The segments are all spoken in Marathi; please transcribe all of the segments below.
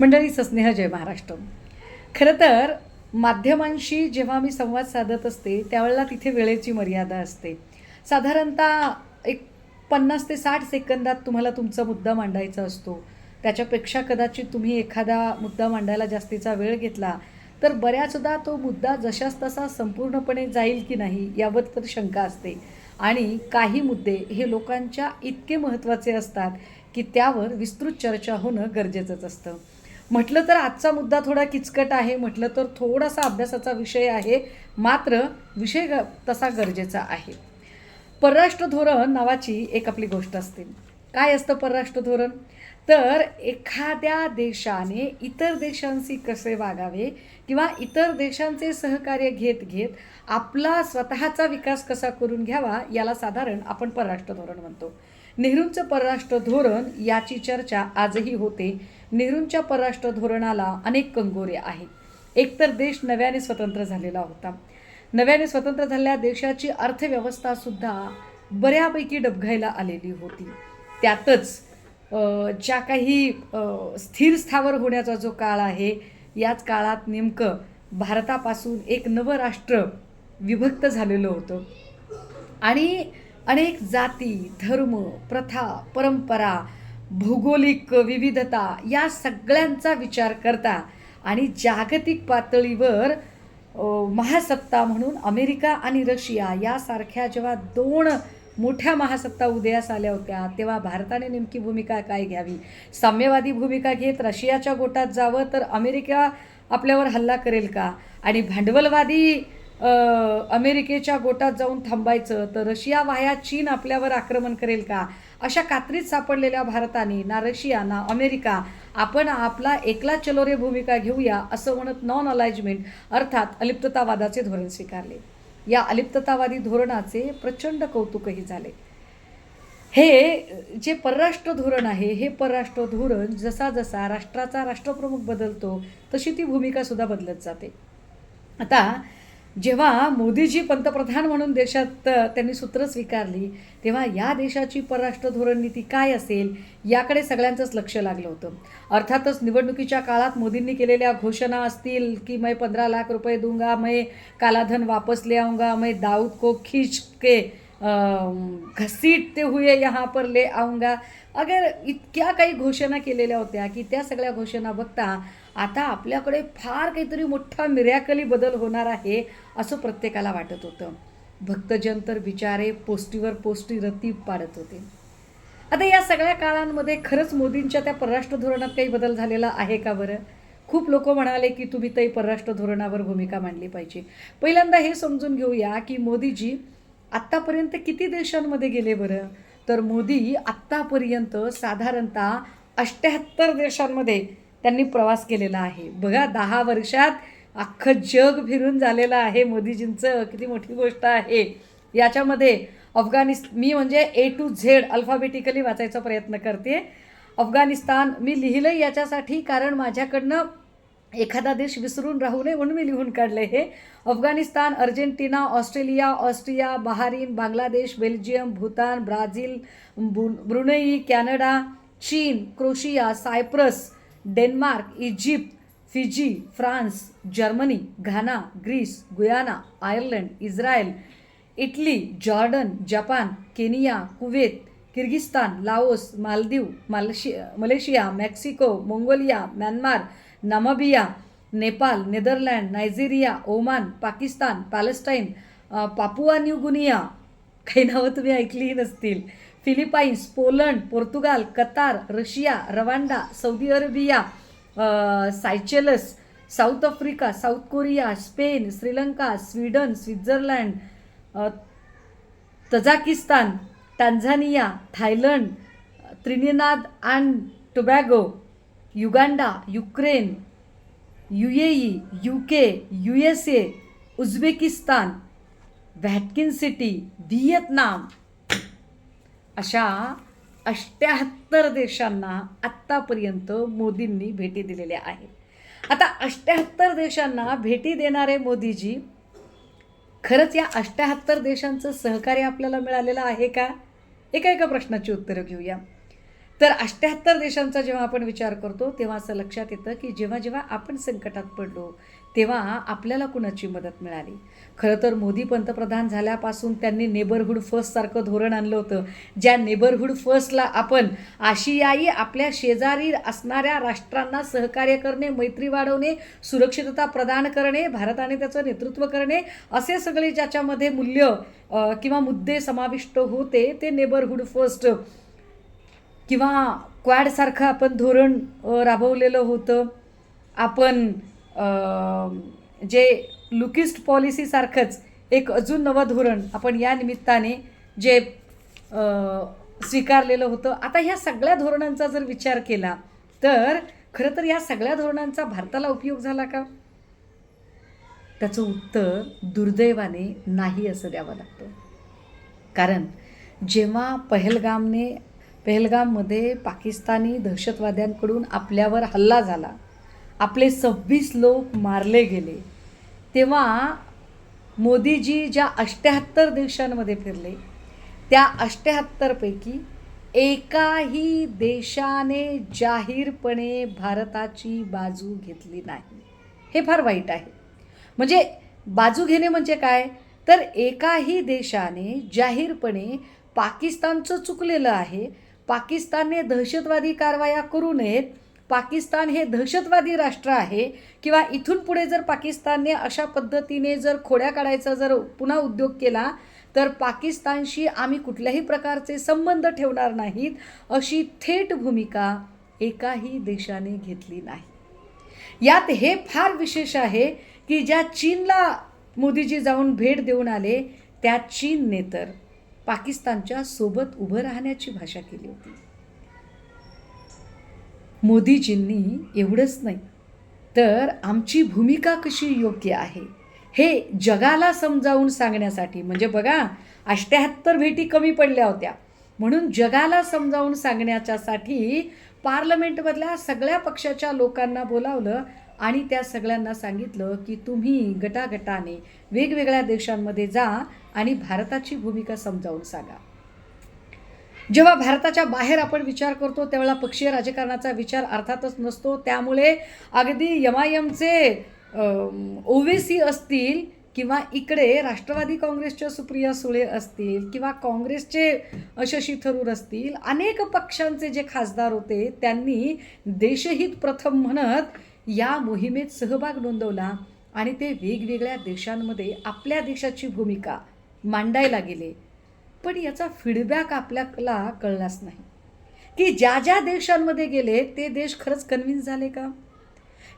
मंडळी सस्नेह जय महाराष्ट्र. खरं तर माध्यमांशी जेव्हा मी संवाद साधत असते त्यावेळेला तिथे वेळेची मर्यादा असते. साधारणतः एक पन्नास ते साठ सेकंदात तुम्हाला तुमचा मुद्दा मांडायचा असतो. त्याच्यापेक्षा कदाचित तुम्ही एखादा मुद्दा मांडायला जास्तीचा वेळ घेतला तर बऱ्याचदा तो मुद्दा जशाच तसा संपूर्णपणे जाईल की नाही याबद्दल शंका असते. आणि काही मुद्दे हे लोकांच्या इतके महत्त्वाचे असतात की त्यावर विस्तृत चर्चा होणं गरजेचंच असतं. म्हटलं तर आजचा मुद्दा थोडा किचकट आहे म्हटलं तर थोडासा अभ्यासाचा विषय आहे मात्र विषय ग तसा गरजेचा आहे. परराष्ट्र धोरण नावाची एक आपली गोष्ट असते. काय असतं परराष्ट्र धोरण? तर एखाद्या देशाने इतर देशांशी कसे वागावे किंवा इतर देशांचे सहकार्य घेत घेत आपला स्वतःचा विकास कसा करून घ्यावा याला साधारण आपण परराष्ट्र धोरण म्हणतो. नेहरूंचं परराष्ट्र धोरण याची चर्चा आजही होते. नेहरूंच्या परराष्ट्र धोरणाला अनेक कंगोरे आहेत. एकतर देश नव्याने स्वतंत्र झालेला होता. नव्याने स्वतंत्र झालेल्या देशाची अर्थव्यवस्थासुद्धा बऱ्यापैकी डबघायला आलेली होती. त्यातच ज्या काही स्थिर स्थावर होण्याचा जो काळ आहे याच काळात नेमकं भारतापासून एक नवं राष्ट्र विभक्त झालेलं होतं. आणि अनेक जाती धर्म प्रथा परंपरा भौगोलिक विविधता या सगळ्यांचा विचार करता आणि जागतिक पातळीवर महासत्ता म्हणून अमेरिका आणि रशिया यासारख्या जेव्हा दोन मोठ्या महासत्ता उदयास आल्या होत्या तेव्हा भारताने नेमकी भूमिका काय घ्यावी? साम्यवादी भूमिका घेत रशियाच्या गोटात जावं तर अमेरिका आपल्यावर हल्ला करेल का? आणि भांडवलवादी अमेरिकेच्या गोटात जाऊन थांबायचं तर रशिया वाया चीन आपल्यावर आक्रमण करेल का? अशा कात्रीत सापडलेल्या भारताने ना रशिया ना अमेरिका आपण आपला एकला चलोरे भूमिका घेऊया असं म्हणत नॉन अलाइजमेंट अर्थात अलिप्ततावादाचे धोरण स्वीकारले. या अलिप्ततावादी धोरणाचे प्रचंड कौतुकही झाले. हे जे परराष्ट्र धोरण आहे हे परराष्ट्र धोरण जसा जसा राष्ट्राचा राष्ट्रप्रमुख बदलतो तशी ती भूमिकासुद्धा बदलत जाते. आता जेव्हा मोदीजी पंतप्रधान म्हणून देशात त्यांनी सूत्र स्वीकारली तेव्हा या देशाची परराष्ट्र धोरण नीती काय असेल याकडे सगळ्यांचंच लक्ष लागलं होतं. अर्थातच निवडणुकीच्या काळात मोदींनी केलेल्या घोषणा असतील की मैं पंधरा लाख रुपये दूंगा मैं कालाधन वापस ले आऊंगा मैं दाऊद को खिच के घसीटते हुए यहाँ पर ले आऊंगा. अगर इतक्या काही घोषणा केलेल्या होत्या की त्या सगळ्या घोषणा बघता आता आपल्याकडे फार काहीतरी मोठा मिर्याकली बदल होणार आहे असं प्रत्येकाला वाटत होतं. भक्तजन तर बिचारे पोस्टीवर पोस्टी रती पाडत होते. आता या सगळ्या काळांमध्ये खरंच मोदींच्या त्या परराष्ट्र धोरणात काही बदल झालेला आहे का बरं? खूप लोक म्हणाले की तुम्ही तरी परराष्ट्र धोरणावर भूमिका मांडली पाहिजे. पहिल्यांदा हे समजून घेऊया की मोदीजी आत्तापर्यंत किती देशांमध्ये गेले बरं? तर मोदी आत्तापर्यंत साधारणतः अष्ट्याहत्तर देशांमध्ये त्यांनी प्रवास केलेला आहे. बघा दहा वर्षात अख्खं जग फिरून झालेलं आहे मोदीजींचं. किती मोठी गोष्ट आहे. याच्यामध्ये अफगाणिस्त मी म्हणजे ए टू झेड अल्फाबेटिकली वाचायचा प्रयत्न करते. अफगाणिस्तान मी लिहिलं याच्यासाठी कारण माझ्याकडनं एखादा देश विसरून राहू नये म्हणून मी लिहून काढले हे. Afghanistan Argentina Australia Austria Bahrain Bangladesh Belgium Bhutan Brazil बु ब्रुनेई कॅनडा चीन Croatia Cyprus Denmark Egypt Fiji France Germany Ghana Greece Guyana Ireland Israel Italy Jordan Japan Kenya Kuwait Kyrgyzstan Laos Maldives Malaysia Malaysia Mexico Mongolia Myanmar Namibia Nepal Netherlands Nigeria Oman Pakistan Palestine Papua New Guinea. काही नावं तुम्ही ऐकलीही नसतील. Philippines Poland Portugal Qatar Russia Rwanda Saudi Arabia Seychelles South Africa South Korea Spain Sri Lanka Sweden Switzerland Tajikistan Tanzania Thailand Trinidad and Tobago Uganda Ukraine U A U K U S A Uzbekistan Vatican City Vietnam. अशा अष्ट्याहत्तर देशांना आत्तापर्यंत मोदींनी भेटी दिलेल्या आहेत. आता अष्ट्याहत्तर देशांना भेटी देणारे मोदीजी खरंच या अष्ट्याहत्तर देशांचं सहकार्य आपल्याला मिळालेलं आहे का? एका एका प्रश्नाची उत्तरं घेऊया. तर अष्ट्याहत्तर देशांचा जेव्हा आपण विचार करतो तेव्हा असं लक्षात येतं की जेव्हा जेव्हा आपण संकटात पडलो तेव्हा आपल्याला कुणाची मदत मिळाली? खरं तर मोदी पंतप्रधान झाल्यापासून त्यांनी नेबरहूड फर्स्टसारखं धोरण आणलं होतं. ज्या नेबरहूड फर्स्टला आपण आशियाई आपल्या शेजारी असणाऱ्या राष्ट्रांना सहकार्य करणे मैत्री वाढवणे सुरक्षितता प्रदान करणे भारताने त्याचं नेतृत्व करणे असे सगळे ज्याच्यामध्ये मूल्य किंवा मुद्दे समाविष्ट होते ते नेबरहूड फर्स्ट किंवा क्वॅडसारखं आपण धोरण राबवलेलं होतं. आपण जे लुकिस्ट पॉलिसीसारखंच एक अजून नवं धोरण आपण या निमित्ताने जे स्वीकारलेलं होतं. आता ह्या सगळ्या धोरणांचा जर विचार केला तर खरं तर या सगळ्या धोरणांचा भारताला उपयोग झाला का? त्याचं उत्तर दुर्दैवाने नाही असं द्यावं लागतं. कारण जेव्हा पहलगामने पहलगाममध्ये पाकिस्तानी दहशतवाद्यांकडून आपल्यावर हल्ला झाला. आपले सव्वीस लोक मारले गेले. तेव्हा मोदीजी ज्या अष्ट्याहत्तर देशांमध्ये फिरले त्या अष्ट्याहत्तरपैकी एकाही देशाने जाहीरपणे भारताची बाजू घेतली नाही. हे फार वाईट आहे. म्हणजे बाजू घेणे म्हणजे काय? तर एकाही देशाने जाहीरपणे पाकिस्तानचं चुकलेलं आहे पाकिस्तानने दहशतवादी कारवाया करू नयेत. पाकिस्तान हे दहशतवादी राष्ट्र आहे किंवा इथून पुढे जर पाकिस्तानने अशा पद्धतीने जर खोड्या काढायचा जर पुन्हा उद्योग केला तर पाकिस्तानशी आम्ही कुठल्याही प्रकारचे संबंध ठेवणार नाहीत अशी थेट भूमिका एकाही देशाने घेतली नाही. यात हे फार विशेष आहे की ज्या चीनला मोदीजी जाऊन भेट देऊन आले त्या चीनने तर पाकिस्तानच्या सोबत उभं राहण्याची भाषा केली होती. मोदीजींनी एवढंच नाही तर आमची भूमिका कशी योग्य आहे हे जगाला समजावून सांगण्यासाठी म्हणजे बघा अष्ट्याहत्तर भेटी कमी पडल्या होत्या. म्हणून जगाला समजावून सांगण्याच्यासाठी पार्लमेंटमधल्या सगळ्या पक्षाच्या लोकांना बोलावलं आणि त्या सगळ्यांना सांगितलं की तुम्ही गटागटाने वेगवेगळ्या देशांमध्ये जा आणि भारताची भूमिका समजावून सांगा. जेव्हा भारताच्या बाहेर आपण विचार करतो त्यावेळेला पक्षीय राजकारणाचा विचार अर्थातच नसतो. त्यामुळे अगदी यमायमचे आय एमचे ओवेसी असतील किंवा इकडे राष्ट्रवादी काँग्रेसच्या सुप्रिया सुळे असतील किंवा काँग्रेसचे शशी थरूर असतील अनेक पक्षांचे जे खासदार होते त्यांनी देशहित प्रथम म्हणत या मोहिमेत सहभाग नोंदवला आणि ते वेगवेगळ्या देशांमध्ये आपल्या देशाची भूमिका मांडायला गेले. पण याचा फीडबॅक आपल्याला कळलाच नाही. की ज्या ज्या देशांमध्ये गेले ते देश खरंच कन्व्हिन्स झाले का?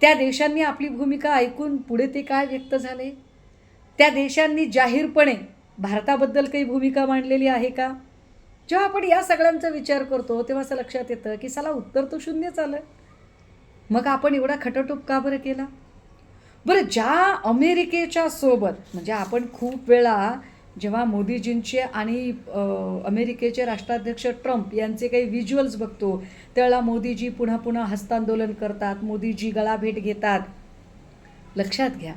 त्या देशांनी आपली भूमिका ऐकून पुढे ते काय व्यक्त झाले? त्या देशांनी जाहीरपणे भारताबद्दल काही भूमिका मांडलेली आहे का? जेव्हा आपण या सगळ्यांचा विचार करतो तेव्हा असं लक्षात येतं की साला उत्तर तर शून्यच आलं मग आपण एवढा खटाटोप का बरं केला? बरं ज्या अमेरिकेच्या सोबत म्हणजे आपण खूप वेळा जेव्हा मोदीजींचे आणि अमेरिकेचे राष्ट्राध्यक्ष ट्रम्प यांचे काही व्हिज्युअल्स बघतो त्यावेळेला मोदीजी पुन्हा पुन्हा हस्तांदोलन करतात मोदीजी गळाभेट घेतात. लक्षात घ्या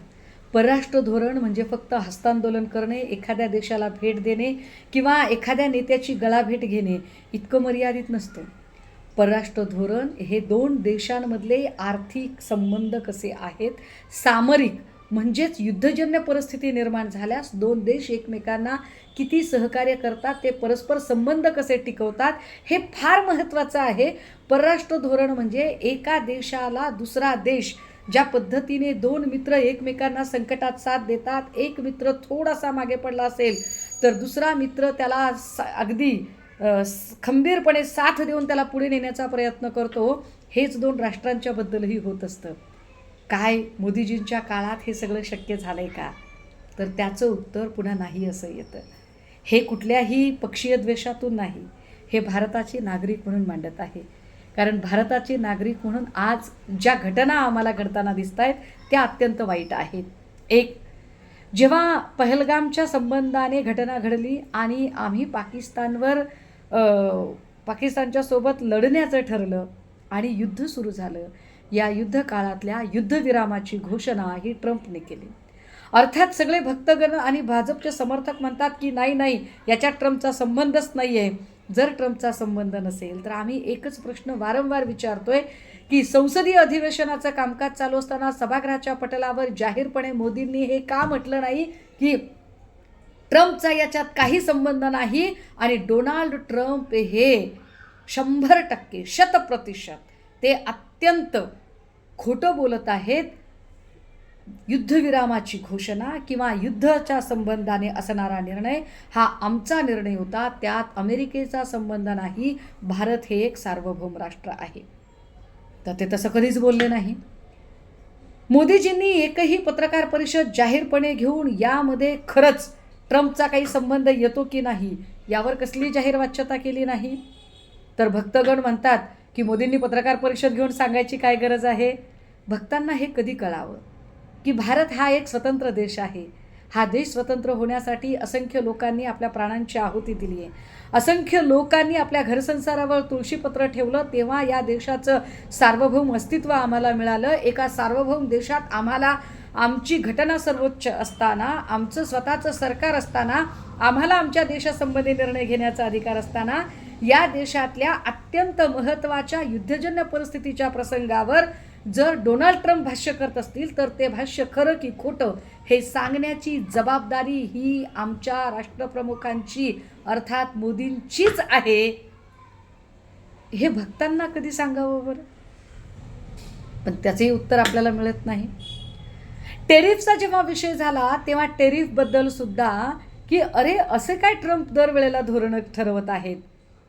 परराष्ट्र धोरण म्हणजे फक्त हस्तांदोलन करणे एखाद्या देशाला भेट देणे किंवा एखाद्या नेत्याची गळाभेट घेणे इतकं मर्यादित नसतं. परराष्ट्र धोरण हे दोन देशांमधले आर्थिक संबंध कसे आहेत? सामरिक म्हणजेच युद्धजन्य परिस्थिती निर्माण झाल्यास दोन देश एकमेकांना किती सहकार्य करतात ते परस्पर संबंध कसे टिकवतात हे फार महत्त्वाचं आहे. परराष्ट्र धोरण म्हणजे एका देशाला दुसरा देश ज्या पद्धतीने दोन मित्र एकमेकांना संकटात साथ देतात. एक मित्र थोडासा मागे पडला असेल तर दुसरा मित्र त्याला सा अगदी खंबीरपणे साथ देऊन त्याला पुढे नेण्याचा प्रयत्न करतो हेच दोन राष्ट्रांच्याबद्दलही होत असतं. काय मोदीजींच्या काळात हे सगळं शक्य झालं आहे का? तर त्याचं उत्तर पुन्हा नाही असं येतं. हे कुठल्याही पक्षीय द्वेषातून नाही हे भारताचे नागरिक म्हणून मांडत आहे. कारण भारताचे नागरिक म्हणून आज ज्या घटना आम्हाला घडताना दिसत आहेत त्या अत्यंत वाईट आहेत. एक जेव्हा पहलगामच्या संबंधाने घटना घडली आणि आम्ही पाकिस्तानवर पाकिस्तानच्या सोबत लढण्याचं ठरलं आणि युद्ध सुरू झालं. या युद्ध काळातल्या युद्धविरामाची घोषणा ही ट्रम्पने केली. अर्थात सगळे भक्तगण आणि भाजपचे समर्थक म्हणतात की नाही नाही याच्यात ट्रम्पचा संबंधच नाही आहे जर ट्रम्पचा संबंध नसेल तर आम्ही एकच प्रश्न वारंवार विचारतोय की संसदीय अधिवेशनाचं कामकाज चालू असताना सभागृहाच्या पटलावर जाहीरपणे मोदींनी हे का म्हटलं नाही की ट्रम्पचा याच्यात काही संबंध नाही आणि डोनाल्ड ट्रम्प हे शंभर टक्के शतप्रतिशत ते अत्यंत खोटं बोलत आहेत. युद्धविरामाची घोषणा किंवा युद्धाच्या संबंधाने असणारा निर्णय हा आमचा निर्णय होता. त्यात अमेरिकेचा संबंध नाही. भारत हे एक सार्वभौम राष्ट्र आहे. तर ते तसं कधीच बोलले नाही. मोदीजींनी एकही पत्रकार परिषद जाहीरपणे घेऊन यामध्ये खरंच ट्रम्पचा काही संबंध येतो की नाही यावर कसली जाहीर वाच्यता केली नाही? तर भक्तगण म्हणतात की मोदींनी पत्रकार परिषद घेऊन सांगायची काय गरज आहे? भक्तांना हे कधी कळावं? की भारत हा एक स्वतंत्र देश आहे. हा देश स्वतंत्र होण्यासाठी असंख्य लोकांनी आपल्या प्राणांची आहुती दिली आहे. असंख्य लोकांनी आपल्या घरसंसारावर तुळशीपत्र ठेवलं तेव्हा या देशाचं सार्वभौम अस्तित्व आम्हाला मिळालं. एका सार्वभौम देशात आम्हाला आमची घटना सर्वोच्च असताना आमचं स्वतःचं सरकार असताना आम्हाला आमच्या देशासंबंधी निर्णय घेण्याचा अधिकार असताना या देशातल्या अत्यंत महत्त्वाच्या युद्धजन्य परिस्थितीच्या प्रसंगावर जर डोनाल्ड ट्रम्प भाष्य करत असतील तर ते भाष्य खरं की खोटं हे सांगण्याची जबाबदारी ही आमच्या राष्ट्रप्रमुखांची अर्थात मोदींचीच आहे. हे भक्तांना कधी सांगावं बरं? पण त्याचंही उत्तर आपल्याला मिळत नाही. टेरिफचा जेव्हा विषय झाला तेव्हा टेरिफबद्दल सुद्धा की अरे असे काय ट्रम्प दरवेळेला धोरणं ठरवत आहेत?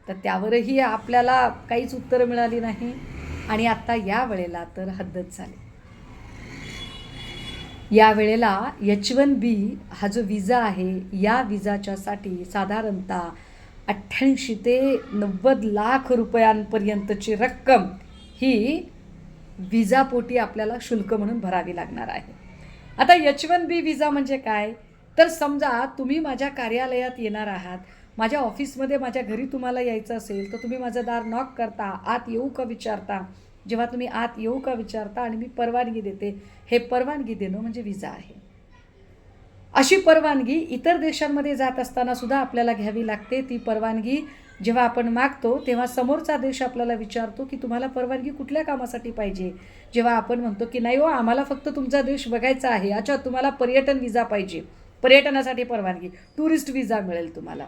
तर त्यावरही आपल्याला काहीच उत्तरं मिळाली नाही. आणि आत्ता या वेळेला तर हद्दच झाली. या वेळेला एच वन बी हा जो विजा आहे या विजाच्यासाठी साधारणतः अठ्ठ्याऐंशी ते नव्वद लाख रुपयांपर्यंतची रक्कम ही विजापोटी आपल्याला शुल्क म्हणून भरावी लागणार आहे. आता एच वन बी विजा म्हणजे काय? तर समजा तुम्ही माझ्या कार्यालयात येणार आहात माझ्या ऑफिसमध्ये माझ्या घरी तुम्हाला यायचं असेल तर तुम्ही माझं दार नॉक करता आत येऊ का विचारता? जेव्हा तुम्ही आत येऊ का विचारता आणि मी परवानगी देते हे परवानगी देणं म्हणजे विजा आहे. अशी परवानगी इतर देशांमध्ये जात असताना सुद्धा आपल्याला घ्यावी लागते ती परवानगी जेव्हा आपण मागतो तेव्हा समोरचा देश आपल्याला विचारतो की तुम्हाला परवानगी कुठल्या कामासाठी पाहिजे? जेव्हा आपण म्हणतो की नाही हो आम्हाला फक्त तुमचा देश बघायचा आहे अच्छा तुम्हाला पर्यटन विजा पाहिजे. पर्यटनासाठी परवानगी. टुरिस्ट विजा मिळेल तुम्हाला.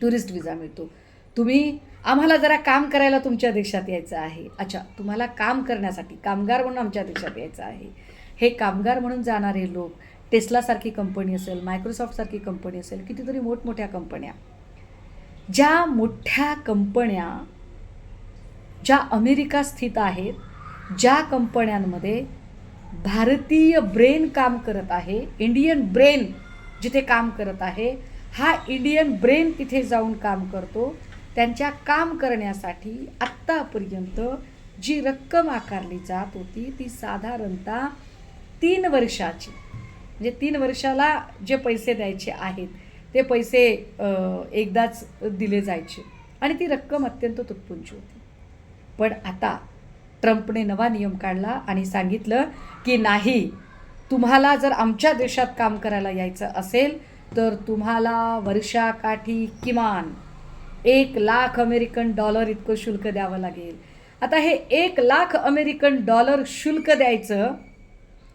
टुरिस्ट विजा मिळतो. तुम्ही आम्हाला जरा काम करायला तुमच्या देशात यायचं आहे. अच्छा तुम्हाला काम करण्यासाठी कामगार म्हणून आमच्या देशात यायचं आहे. हे कामगार म्हणून जाणारे लोक टेस्लासारखी कंपनी असेल मायक्रोसॉफ्टसारखी कंपनी असेल कितीतरी मोठमोठ्या कंपन्या ज्या मोठ्या कंपन्या ज्या अमेरिका स्थित आहेत ज्या कंपन्यांमध्ये भारतीय ब्रेन काम करत आहे इंडियन ब्रेन जिथे काम करत आहे हा इंडियन ब्रेन तिथे जाऊन काम करतो त्यांच्या काम करण्यासाठी आत्तापर्यंत जी रक्कम आकारली जात होती ती साधारणतः तीन वर्षाची. म्हणजे तीन वर्षाला जे पैसे द्यायचे आहेत ते पैसे एकदाच दिले जायचे. आणि ती रक्कम अत्यंत तुटपुंची होती. पण आता ट्रम्पने नवा नियम काढला आणि सांगितलं की नाही तुम्हाला जर आमच्या देशात काम करायला यायचं असेल तर तुम्हाला वर्षाकाठी किमान एक लाख अमेरिकन डॉलर इतकं शुल्क द्यावं लागेल. आता हे एक लाख अमेरिकन डॉलर शुल्क द्यायचं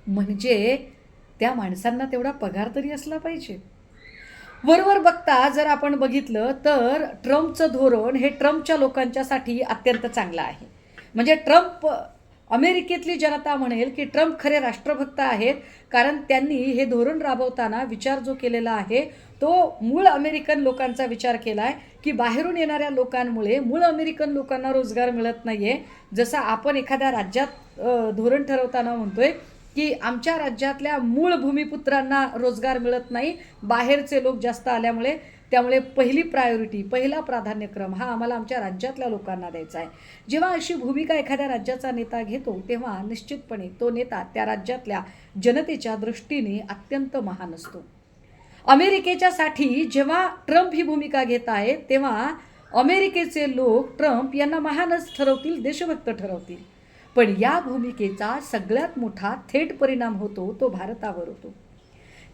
म्हणजे त्या माणसांना तेवढा पगार तरी असला पाहिजे. वरवर बघता जर आपण बघितलं तर ट्रम्पचं धोरण हे ट्रम्पच्या लोकांच्यासाठी अत्यंत चांगलं आहे. म्हणजे ट्रम्प अमेरिकेतली जनता म्हणेल की ट्रम्प खरे राष्ट्रभक्त आहेत कारण त्यांनी हे धोरण राबवताना विचार जो केलेला आहे तो मूळ अमेरिकन लोकांचा विचार केला आहे की बाहेरून येणाऱ्या लोकांमुळे मूळ अमेरिकन लोकांना रोजगार मिळत नाही आहे जसं आपण एखाद्या राज्यात धोरण ठरवताना म्हणतोय की आमच्या राज्यातल्या मूळ भूमिपुत्रांना रोजगार मिळत नाही बाहेरचे लोक जास्त आल्यामुळे त्यामुळे पहिली प्रायोरिटी पहिला प्राधान्यक्रम हा आम्हाला आमच्या राज्यातल्या लोकांना द्यायचा आहे. जेव्हा अशी भूमिका एखाद्या राज्याचा नेता घेतो तेव्हा निश्चितपणे तो नेता त्या राज्यातल्या जनतेच्या दृष्टीने अत्यंत महान असतो. अमेरिकेच्यासाठी जेव्हा ट्रम्प ही भूमिका घेत आहे तेव्हा अमेरिकेचे लोक ट्रम्प यांना महानच ठरवतील देशभक्त ठरवतील. पण या भूमिकेचा सगळ्यात मोठा थेट परिणाम होतो तो भारतावर होतो.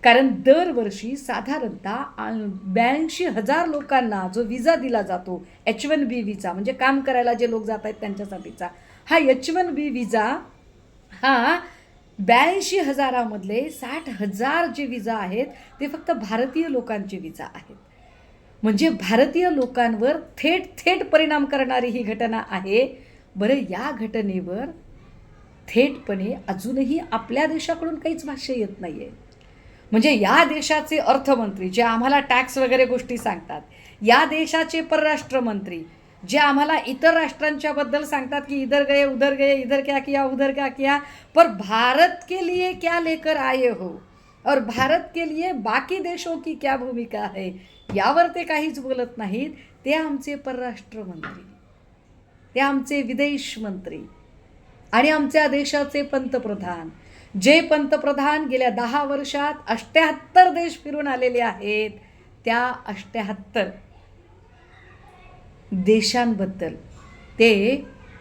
कारण दरवर्षी साधारणतः ब्याऐंशी हजार लोकांना जो विजा दिला जातो एच वन बी विजा म्हणजे काम करायला जे लोक जात आहेत त्यांच्यासाठीचा हा एच वन बी विजा हा ब्याऐंशी हजारामधले साठ हजार जे विजा आहेत ते फक्त भारतीय लोकांचे विजा आहेत. म्हणजे भारतीय लोकांवर थेट थेट परिणाम करणारी ही घटना आहे बरं या घटनेवर थेटपणे अजूनही आपल्या देशाकडून काहीच भाष्य येत नाही आहे म्हणजे या देशाचे अर्थमंत्री जे आम्हाला टॅक्स वगैरे गोष्टी सांगतात या देशाचे परराष्ट्र मंत्री जे आम्हाला इतर राष्ट्रांच्याबद्दल सांगतात की इधर गए उधर गए इधर क्या किया उधर क्या किया पर भारत के लिए क्या लेकर आए हो? और भारत के लिए बाकी देशों की क्या भूमिका है यावर ते काहीच बोलत नाहीत ते आमचे परराष्ट्र मंत्री ते आमचे विदेश मंत्री आणि आमच्या देशाचे पंतप्रधान. जे पंतप्रधान गेल्या दहा वर्षात अष्ट्याहत्तर देश फिरून आलेले आहेत त्या अष्ट्याहत्तर देशांबद्दल ते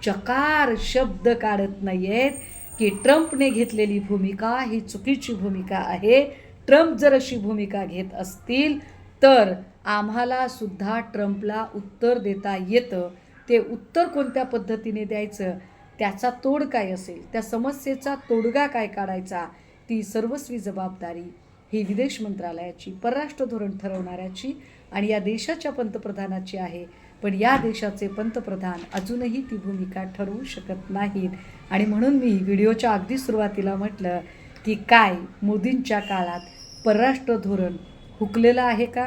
चकार शब्द काढत नाही आहेत की ट्रम्पने घेतलेली भूमिका ही चुकीची भूमिका आहे. ट्रम्प जर अशी भूमिका घेत असतील तर आम्हाला सुद्धा ट्रम्पला उत्तर देता येतं. ते उत्तर कोणत्या पद्धतीने द्यायचं? त्याचा तोड काय असेल? त्या समस्येचा तोडगा काय काढायचा? ती सर्वस्वी जबाबदारी ही विदेश मंत्रालयाची परराष्ट्र धोरण ठरवणाऱ्याची आणि या देशाच्या पंतप्रधानाची आहे. पण या देशाचे पंतप्रधान अजूनही ती भूमिका ठरवू शकत नाहीत. आणि म्हणून मी व्हिडिओच्या अगदी सुरुवातीला म्हटलं की काय? मोदींच्या काळात परराष्ट्र धोरण हुकलेलं आहे का?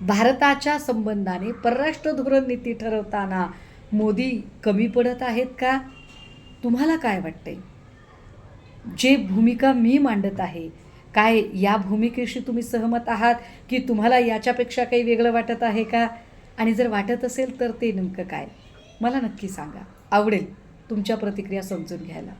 भारताच्या संबंधाने परराष्ट्र धोरण नीती ठरवताना मोदी कमी पडत आहेत का? तुम्हाला काय वाटते जे भूमिका मी मांडत आहे काय या भूमिकेशी तुम्ही सहमत आहात की तुम्हाला याच्यापेक्षा काही वेगळं वाटत आहे का? आणि जर वाटत असेल तर ते नेमकं काय? मला नक्की सांगा. आवडेल तुमच्या प्रतिक्रिया समजून घ्यायला.